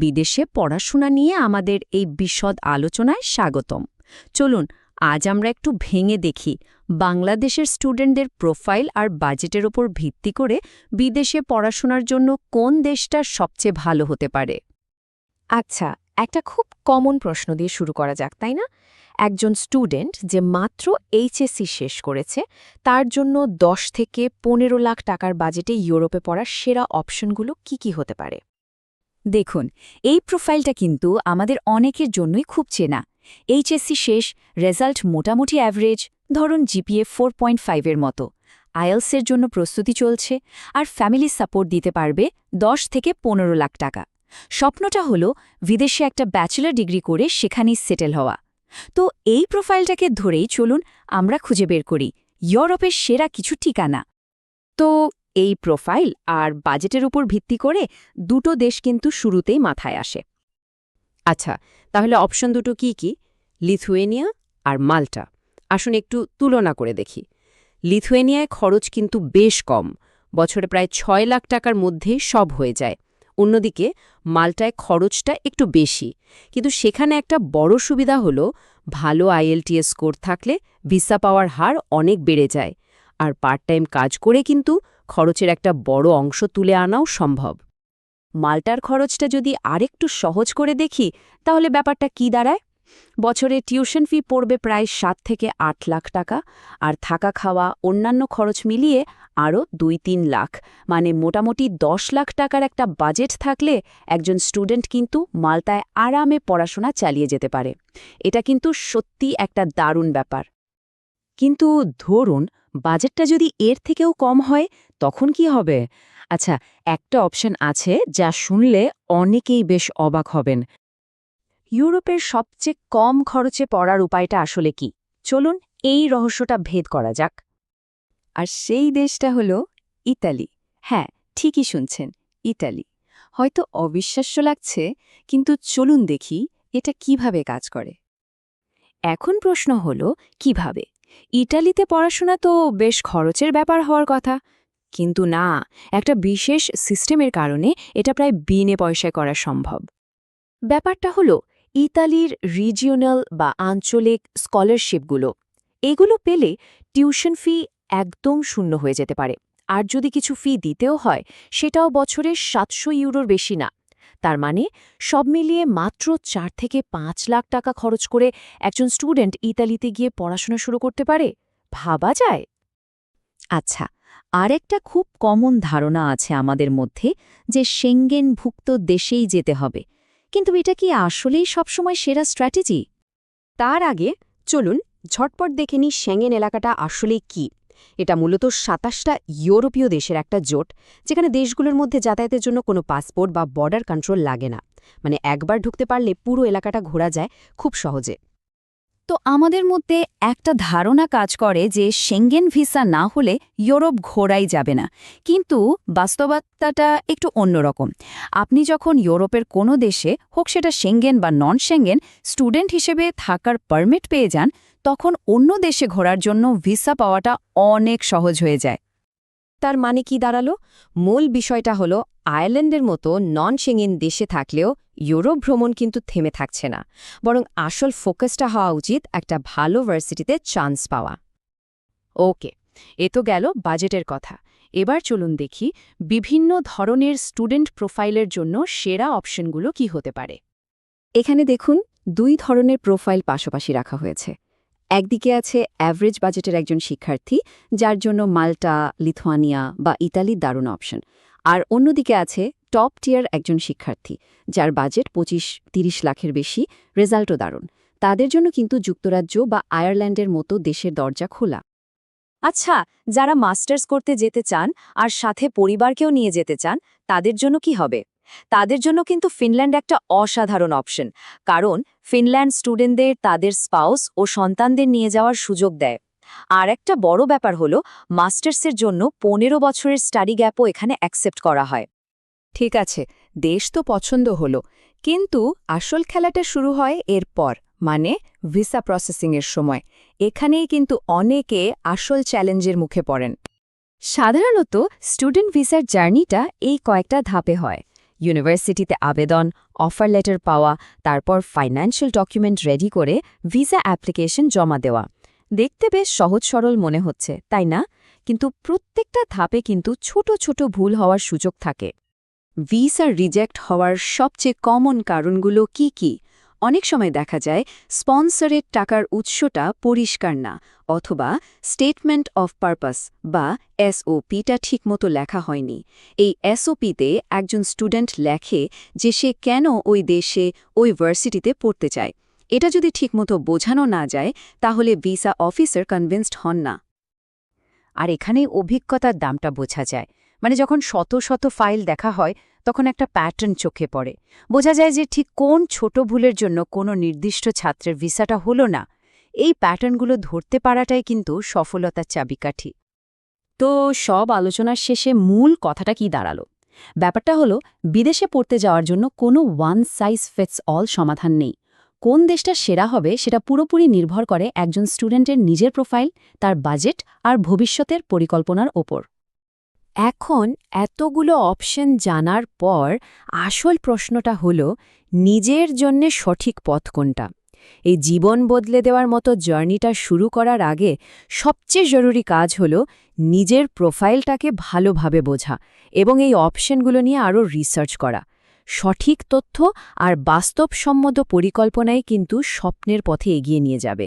বিদেশে পড়াশোনা নিয়ে আমাদের এই বিশদ আলোচনায় স্বাগতম। চলুন, আজ আমরা একটু ভেঙে দেখি বাংলাদেশের স্টুডেন্টদের প্রোফাইল আর বাজেটের ওপর ভিত্তি করে বিদেশে পড়াশোনার জন্য কোন দেশটা সবচেয়ে ভালো হতে পারে। আচ্ছা একটা খুব কমন প্রশ্ন দিয়ে শুরু করা যাক, তাই না? একজন স্টুডেন্ট যে মাত্র এইচএসসি শেষ করেছে, তার জন্য দশ থেকে পনেরো লাখ টাকার বাজেটে ইউরোপে পড়ার সেরা অপশনগুলো কি কি হতে পারে? দেখুন, এই প্রোফাইলটা কিন্তু আমাদের অনেকের জন্যই খুব চেনা। এইচএসসি শেষ, রেজাল্ট মোটামুটি অ্যাভারেজ, ধরুন জিপিএ ফোর পয়েন্ট ফাইভের মতো। আইএলসের জন্য প্রস্তুতি চলছে, আর ফ্যামিলি সাপোর্ট দিতে পারবে দশ থেকে পনেরো লাখ টাকা। স্বপ্নটা হলো বিদেশে একটা ব্যাচেলর ডিগ্রি করে সেখানেই সেটেল হওয়া। তো এই প্রোফাইলটাকে ধরেই চলুন আমরা খুঁজে বের করি, ইউরোপের সেরা কিছু ঠিকানা। তো এই প্রোফাইল আর বাজেটের উপর ভিত্তি করে দুটো দেশ কিন্তু শুরুতেই মাথায় আসে। আচ্ছা তাহলে অপশন দুটো কি কি? লিথুয়েনিয়া আর মাল্টা। আসুন একটু তুলনা করে দেখি। লিথুয়েনিয়ায় খরচ কিন্তু বেশ কম। বছরে প্রায় ছয় লাখ টাকার মধ্যে সব হয়ে যায়। অন্যদিকে মাল্টায় খরচটা একটু বেশি। কিন্তু সেখানে একটা বড় সুবিধা হলো, ভালো আইএলটিএস স্কোর থাকলে ভিসা পাওয়ার হার অনেক বেড়ে যায়। আর পার্ট টাইম কাজ করে কিন্তু খরচের একটা বড় অংশ তুলে আনাও সম্ভব। মাল্টার খরচটা যদি আরেকটু সহজ করে দেখি, তাহলে ব্যাপারটা কি দাঁড়ায়? বছরে টিউশন ফি পড়বে প্রায় সাত থেকে আট লাখ টাকা, আর থাকা খাওয়া অন্যান্য খরচ মিলিয়ে আরও দুই তিন লাখ মানে মোটামুটি দশ লাখ টাকার একটা বাজেট থাকলে একজন স্টুডেন্ট কিন্তু মালতায় আরামে পড়াশোনা চালিয়ে যেতে পারে। এটা কিন্তু সত্যি একটা দারুণ ব্যাপার। কিন্তু ধরুন বাজেটটা যদি এর থেকেও কম হয়, তখন কি হবে? আচ্ছা একটা অপশন আছে যা শুনলে অনেকেই বেশ অবাক হবেন। ইউরোপের সবচেয়ে কম খরচে পড়ার উপায়টা আসলে কি? চলুন এই রহস্যটা ভেদ করা যাক। আর সেই দেশটা হল ইতালি। হ্যাঁ ঠিকই শুনছেন, ইতালি। হয়তো অবিশ্বাস্য লাগছে, কিন্তু চলুন দেখি এটা কীভাবে কাজ করে। এখন প্রশ্ন হল, কীভাবে? ইটালিতে পড়াশোনা তো বেশ খরচের ব্যাপার হওয়ার কথা। কিন্তু না, একটা বিশেষ সিস্টেমের কারণে এটা প্রায় বিনে পয়সায় করা সম্ভব। ব্যাপারটা হলো, ইতালির রিজিওনাল বা আঞ্চলিক স্কলারশিপগুলো, এগুলো পেলে টিউশন ফি একদম শূন্য হয়ে যেতে পারে। আর যদি কিছু ফি দিতেও হয়, সেটাও বছরে সাতশো ইউরোর বেশি না। তার মানে সব মিলিয়ে মাত্র চার থেকে পাঁচ লাখ টাকা খরচ করে একজন স্টুডেন্ট ইতালিতে গিয়ে পড়াশোনা শুরু করতে পারে? ভাবা যায়। আচ্ছা আরেকটা খুব কমন ধারণা আছে আমাদের মধ্যে যে সেঙ্গেনভুক্ত দেশেই যেতে হবে। কিন্তু এটা কি আসলেই সবসময় সেরা স্ট্র্যাটেজি? তার আগে চলুন ঝটপট দেখে নিই শ্যাঙ্গেন এলাকাটা আসলে কি। এটা মূলত সাতাশটা ইউরোপীয় দেশের একটা জোট, যেখানে দেশগুলোর মধ্যে যাতায়াতের জন্য কোনো পাসপোর্ট বা বর্ডার কন্ট্রোল লাগে না। মানে একবার ঢুকতে পারলে পুরো এলাকাটা ঘোরা যায় খুব সহজে। তো আমাদের মধ্যে একটা ধারণা কাজ করে যে সেঙ্গেন ভিসা না হলে ইউরোপ ঘোরাই যাবে না। কিন্তু বাস্তবতাটা একটু অন্যরকম। আপনি যখন ইউরোপের কোনো দেশে, হোক সেটা সেঙ্গেন বা নন সেঙ্গেন স্টুডেন্ট হিসেবে থাকার পারমিট পেয়ে যান তখন অন্য দেশে ঘোরার জন্য ভিসা পাওয়াটা অনেক সহজ হয়ে যায়। তার মানে কি দাঁড়াল? মূল বিষয়টা হলো, আয়ারল্যান্ডের মতো নন সেঙ্গেন দেশে থাকলেও ইউরোপ ভ্রমণ কিন্তু থেমে থাকছে না, বরং আসল ফোকাসটা হওয়া উচিত একটা ভালো ভার্সিটিতে চান্স পাওয়া। ওকে, এ তো গেল বাজেটের কথা। এবার চলুন দেখি বিভিন্ন ধরনের স্টুডেন্ট প্রোফাইলের জন্য সেরা অপশনগুলো কি হতে পারে। এখানে দেখুন, দুই ধরনের প্রোফাইল পাশাপাশি রাখা হয়েছে। একদিকে আছে অ্যাভারেজ বাজেটের একজন শিক্ষার্থী, যার জন্য মাল্টা, লিথুয়ানিয়া বা ইতালির দারুণ অপশন আর অন্যদিকে আছে টপ টিয়ার একজন শিক্ষার্থী, যার বাজেট পঁচিশ, তিরিশ লাখের বেশি রেজাল্টও দারুণ। তাদের জন্য কিন্তু যুক্তরাজ্য বা আয়ারল্যান্ডের মতো দেশের দরজা খোলা। আচ্ছা যারা মাস্টার্স করতে যেতে চান আর সাথে পরিবারকেও নিয়ে যেতে চান, তাদের জন্য কি হবে? তাদের জন্য কিন্তু ফিনল্যান্ড একটা অসাধারণ অপশন। কারণ ফিনল্যান্ড স্টুডেন্টদের, তাদের স্পাউস ও সন্তানদের নিয়ে যাওয়ার সুযোগ দেয়। আর একটা বড় ব্যাপার হলো, মাস্টার্সের জন্য পনেরো বছরের স্টাডি গ্যাপও এখানে অ্যাকসেপ্ট করা হয়। ঠিক আছে, দেশ তো পছন্দ হলো, কিন্তু আসল খেলাটা শুরু হয় এরপর মানে ভিসা প্রসেসিংয়ের সময়। এখানেই কিন্তু অনেকে আসল চ্যালেঞ্জের মুখে পড়েন। সাধারণত স্টুডেন্ট ভিসার জার্নিটা এই কয়েকটা ধাপে হয়। ইউনিভার্সিটিতে আবেদন অফার লেটার পাওয়া, তারপর ফাইন্যান্সিয়াল ডকুমেন্ট রেডি করে ভিসা অ্যাপ্লিকেশন জমা দেওয়া। দেখতে বেশ সহজ সরল মনে হচ্ছে, তাই না? কিন্তু প্রত্যেকটা ধাপে কিন্তু ছোট ছোট ভুল হওয়ার সুযোগ থাকে। ভিসা রিজেক্ট হওয়ার সবচেয়ে কমন কারণগুলো কি কি? অনেক সময় দেখা যায় স্পন্সরের টাকার উৎসটা পরিষ্কার না, অথবা স্টেটমেন্ট অফ পারপাস বা এসওপিটা ঠিকমতো লেখা হয়নি। এই এসওপিতে একজন স্টুডেন্ট লেখে যে সে কেন ওই দেশে, ওই ভার্সিটিতে পড়তে চায়। এটা যদি ঠিকমতো বোঝানো না যায়, তাহলে ভিসা অফিসার কনভিন্সড হন না। আর এখানেই অভিজ্ঞতার দামটা বোঝা যায়। মানে যখন শত শত ফাইল দেখা হয় তখন একটা প্যাটার্ন চোখে পড়ে। বোঝা যায় যে ঠিক কোন ছোট ভুলের জন্য কোনো নির্দিষ্ট ছাত্রের ভিসাটা হলো না। এই প্যাটার্নগুলো ধরতে পারাটাই কিন্তু সফলতার চাবিকাঠি। তো সব আলোচনার শেষে মূল কথাটা কি দাঁড়াল? ব্যাপারটা হলো, বিদেশে পড়তে যাওয়ার জন্য কোনো ওয়ান সাইজ ফিটস অল সমাধান নেই। কোন দেশটা সেরা হবে সেটা পুরোপুরি নির্ভর করে একজন স্টুডেন্টের নিজের প্রোফাইল, তার বাজেট আর ভবিষ্যতের পরিকল্পনার ওপর। এখন এতগুলো অপশন জানার পর আসল প্রশ্নটা হল, নিজের জন্যে সঠিক পথ কোনটা? এই জীবন বদলে দেওয়ার মতো জার্নিটা শুরু করার আগে সবচেয়ে জরুরি কাজ হল নিজের প্রোফাইলটাকে ভালোভাবে বোঝা এবং এই অপশনগুলো নিয়ে আরও রিসার্চ করা। সঠিক তথ্য আর বাস্তবসম্মত পরিকল্পনাই কিন্তু স্বপ্নের পথে এগিয়ে নিয়ে যাবে।